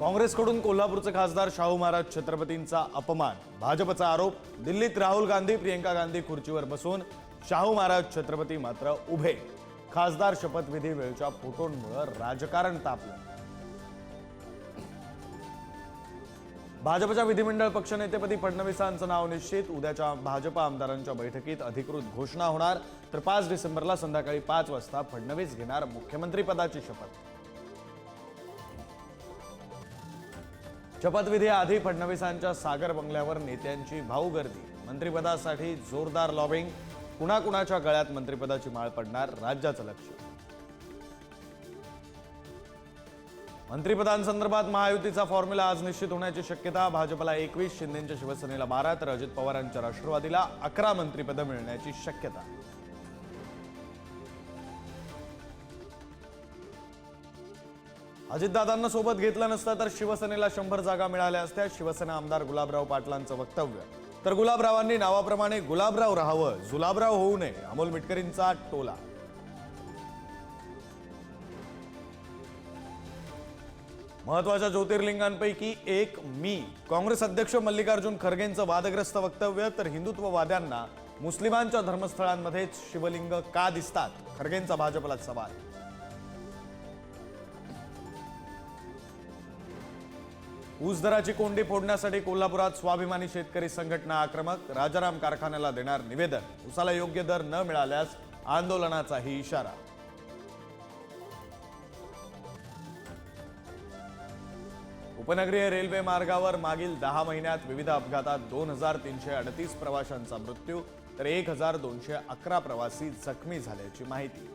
काँग्रेसकडून कोल्हापूरचे खासदार शाहू महाराज छत्रपतींचा अपमान भाजपचा आरोप दिल्लीत राहुल गांधी प्रियंका गांधी खुर्चीवर बसून शाहू महाराज छत्रपती मात्र उभे. खासदार शपथविधी वेळच्या फोटोंमुळे राजकारण तापलं. भाजपच्या विधिमंडळ पक्षनेतेपदी फडणवीसांचं नाव निश्चित उद्याच्या भाजप आमदारांच्या बैठकीत अधिकृत घोषणा होणार. तर पाच डिसेंबरला संध्याकाळी पाच वाजता फडणवीस घेणार मुख्यमंत्रीपदाची शपथ. शपथविधीआधी फडणवीसांच्या सागर बंगल्यावर नेत्यांची भाऊ गर्दी मंत्रिपदासाठी जोरदार लॉबिंग कुणाकुणाच्या गळ्यात मंत्रिपदाची माळ पडणार राज्याचं लक्ष? मंत्रिपदांसंदर्भात महायुतीचा फॉर्म्युला आज निश्चित होण्याची शक्यता. भाजपला एकवीस शिंदेच्या शिवसेनेला बारा तर अजित पवारांच्या राष्ट्रवादीला अकरा मंत्रिपदं मिळण्याची शक्यता. अजितदादांना सोबत घेतलं नसतं तर शिवसेनेला शंभर जागा मिळाल्या असत्या. शिवसेना आमदार गुलाबराव पाटलांचं वक्तव्य. तर गुलाबरावांनी नावाप्रमाणे गुलाबराव राहावं जुलाबराव होऊ नये अमोल मिटकरींचा टोला. महत्त्वाच्या ज्योतिर्लिंगांपैकी एक मी. काँग्रेस अध्यक्ष मल्लिकार्जुन खरगेंचं वादग्रस्त वक्तव्य तर हिंदुत्ववाद्यांना मुस्लिमांच्या धर्मस्थळांमध्येच शिवलिंग का दिसतात? खरगेंचा भाजपला सवाल. ऊस दराची कोंडी फोडण्यासाठी कोल्हापुरात स्वाभिमानी शेतकरी संघटना आक्रमक राजाराम कारखान्याला देणार निवेदन. उसाला योग्य दर न मिळाल्यास आंदोलनाचाही इशारा. उपनगरीय रेल्वे मार्गावर मागील दहा महिन्यात विविध अपघातात दोन हजार तीनशे अडतीस प्रवाशांचा मृत्यू तर एक हजार दोनशे अकरा प्रवासी जखमी झाल्याची माहिती.